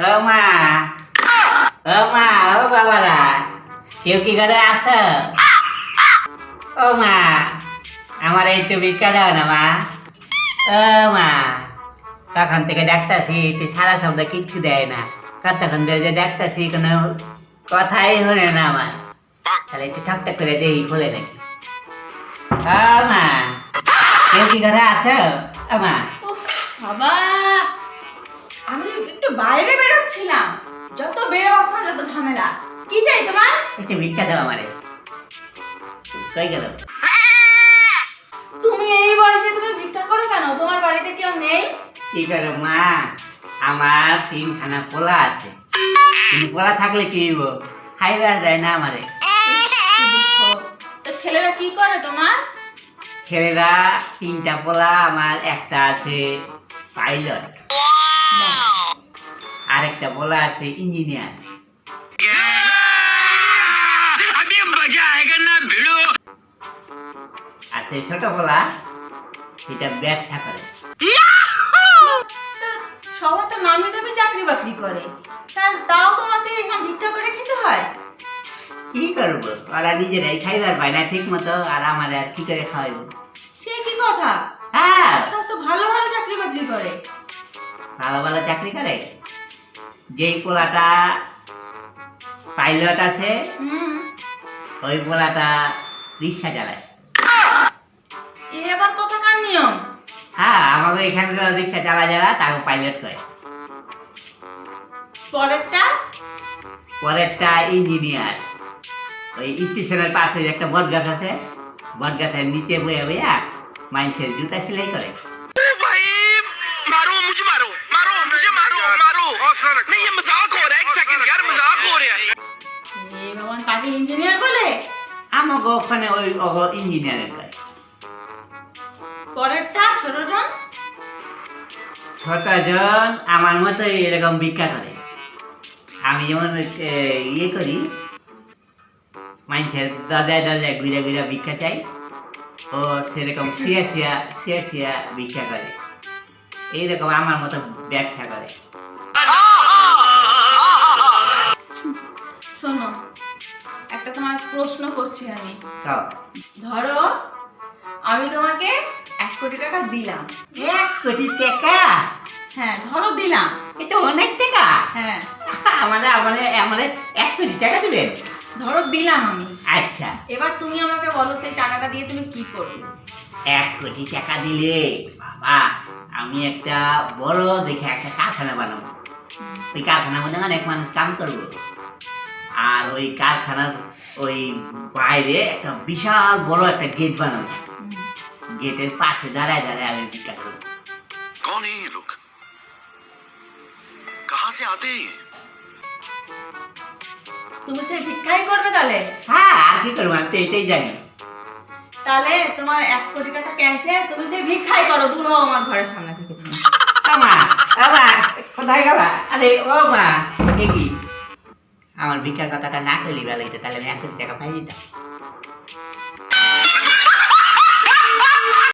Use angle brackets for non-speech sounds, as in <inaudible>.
ও মা ও মা ও বাবারা কেউ কি ঘরে আছো ও মা আমার এই তো ভিক্ষা দাও না মা ও মা তখন থেকে ডাক্তারছি একটু সারা শব্দ কিচ্ছু দেয় না কতক্ষণ ধরে যে ডাক্তারছি কোনো কথাই হলে না আমার তাহলে একটু ঠকঠক করে দেই খোলে নাকি ও মা কেউ কি ঘরে আছো ও মা বাবা আমি একটু বাইরে বেরোচ্ছিলাম। যত বেরোবার সময় যত ঝামেলা। কি চাই তোমার? একটু ভিক্ষা দাও আমারে। কই গেল? তুমি এই বয়সে তুমি ভিক্ষা করো কেন? তোমার বাড়িতে কেউ নেই? কি করো মা? আমার তিনখানা পোলা আছে। তিন পোলা থাকলে কি হইব? খাইবার দেয় না আমারে। তো ছেলেরা কি করে তোমার? ছেলেরা তিনটা পোলা আমার একটা আছে পাইলট। আরেকটা বলা আছে ইঞ্জিনিয়ার। আচ্ছা, আর সেই ছোট বলা এটা ব্যবসা করে। সবাই তো নামি দামি চাকরি বাকরি করে। তাও তোমাকে এখন ভিক্ষা করে খেতে হয়? কি করব? ওরা নিজেরাই খাইবার পায় না ঠিক মতো আর আমার আর কি করে খাওয়াইব? সে কি কথা? হ্যাঁ। সব তো ভালো ভালো চাকরি বাকরি করে। ভালো ভালো চাকরি করে? যেই পোলাটা পাইলট আছে ওই পোলাটা রিক্সা চালায়। এ আবার কোথাকার নিয়ম। হ্যাঁ আমাকে এখানে রিক্সা চালা যারা তাকে পাইলট করে পরেরটা? পরেরটা ইঞ্জিনিয়ার ওই স্টেশনের পাশে একটা বট গাছ আছে বট গাছের নিচে বয়ে বইয়া মানুষের জুতা সেলাই করে। मारो नहीं ये मजाक हो रहा है एक सेकंड यार मजाक हो रहा है এ ভগবান তাকে ইঞ্জিনিয়ার বলে আমাকে ওখানে ওই ইঞ্জিনিয়ারের করে পরেরটা ছোটজন ছোটজন আমার মতো এরকম ভিক্ষা করে আমি যেমন এ, ইয়ে করি মানুষের দরজায় দরজায় ঘুরে ঘুরে ভিক্ষা চাই ও সেরকম শুয়ে শুয়া শুয়ে শুয়া ভিক্ষা করে এইরকম আমার মতো ব্যবসা করে করছি আমি। ধরো আমি তোমাকে এক কোটি টাকা দিলাম। এক কোটি টাকা? হ্যাঁ ধরো দিলাম। এটা অনেক টাকা। হ্যাঁ। <laughs> আমাদের আমাদের আমাদের এক কোটি টাকা দিবেন? ধরো দিলাম আমি। আচ্ছা। এবার তুমি আমাকে বলো সেই টাকাটা দিয়ে তুমি কি করবে? এক কোটি টাকা দিলে বাবা আমি একটা বড় দেখে একটা কারখানা বানাবো। ওই কারখানার মধ্যে অনেক মানুষ কাম করব। আর ওই কারখানার ওই বাইরে একটা বিশাল বড় একটা গেট বানাবো গেটের পাশে দাঁড়ায় দাঁড়ায় আমি ভিক্ষা করবো कौन है ये लोग कहाँ से आते हैं ये? তুমি সেই ভিক্ষাই করবে তাহলে হ্যাঁ আর কি করবো আমি তো এটাই জানি তাহলে তোমার এক কোটি টাকা ক্যান্সেল তুমি সেই ভিক্ষাই করো দূর হও আমার ঘরের সামনে থেকে তুমি। আমা আমা কোথায় গেলা আরে ও মা এ কি আমার ভিক্ষার কথাটা না করলি বেলা তাহলে আমি এক কোটি টাকা পাই দিতাম